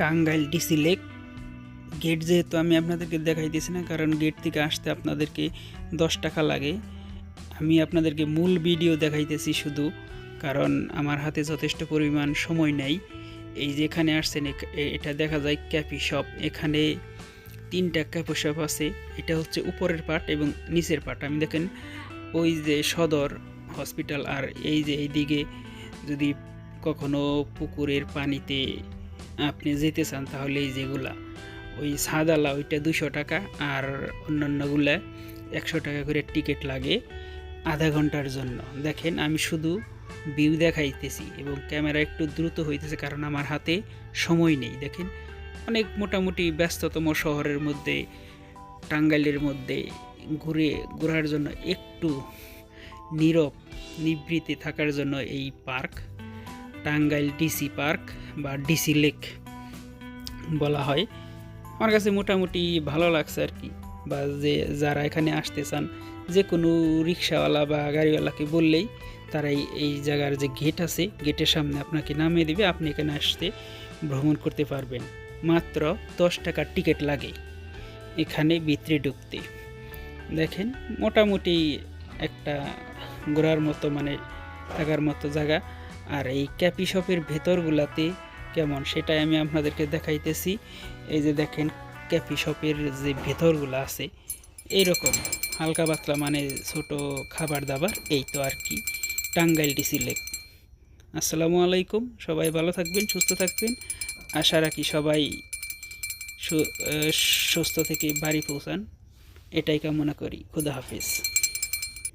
Tangail DC lake. Gate যেহেতু আমি আপনাদেরকে দেখাইতেছি না, কারণ গেট থেকে আসতে আপনাদেরকে দশ টাকা লাগে। আমি আপনাদেরকে মূল ভিডিও দেখাইতেছি শুধু, কারণ আমার হাতে যথেষ্ট পরিমাণ সময় নেই। এই যে এখানে আসছেন এটা দেখা যায় ক্যাপি শপ। এখানে তিনটা ক্যাপি শপ আছে, এটা হচ্ছে উপরের পার্ট এবং নিচের পার্ট আমি দেখেন, ওই যে সদর হসপিটাল আর এই যে এইদিকে যদি কখনো পুকুরের পানিতে আপনি যেতে চান, তাহলে এই যেগুলা, ওই সাদালা, ওইটা দুশো টাকা আর অন্যান্যগুলা একশো টাকা করে টিকিট লাগে আধা ঘণ্টার জন্য। দেখেন, আমি শুধু ভিউ দেখাইতেছি এবং ক্যামেরা একটু দ্রুত হইতেছে কারণ আমার হাতে সময় নেই। দেখেন, অনেক মোটামুটি ব্যস্ততম শহরের মধ্যে, টাঙ্গাইলের মধ্যে ঘুরে, ঘোরার জন্য একটু নীরব নিবৃত্তি থাকার জন্য এই পার্ক। টাঙ্গাইল ডিসি পার্ক বা ডিসি লেক বলা হয়। আমার কাছে মোটামুটি ভালো লাগছে আর কি। বা যে যারা এখানে আসতে চান, যে কোনো রিক্সাওয়ালা বা গাড়িওয়ালাকে বললেই তারাই এই জায়গার যে গেট আছে, গেটের সামনে আপনাকে নামিয়ে দেবে, আপনি এখানে আসতে ভ্রমণ করতে পারবেন। মাত্র দশ টাকার টিকিট লাগে এখানে ভিতরে ঢুকতে। দেখেন, মোটামুটি একটা ঘোরার মতো মানে থাকার মতো জায়গা। আর এই ক্যাপি শপের ভেতরগুলাতে কেমন সেটাই আমি আপনাদেরকে দেখাইতেছি। এই যে দেখেন, ক্যাপি শপের যে ভেতরগুলো আছে, এইরকম হালকা পাতলা মানে ছোট খাবার দাবার, এই তো আর কি, টাঙ্গাইল ডিসি লেক। আসসালামু আলাইকুম, সবাই ভালো থাকবেন, সুস্থ থাকবেন। আশা রাখি সবাই সুস্থ থেকে বাড়ি পৌঁছান। এটাই কামনা করি, খুদা হাফিজ।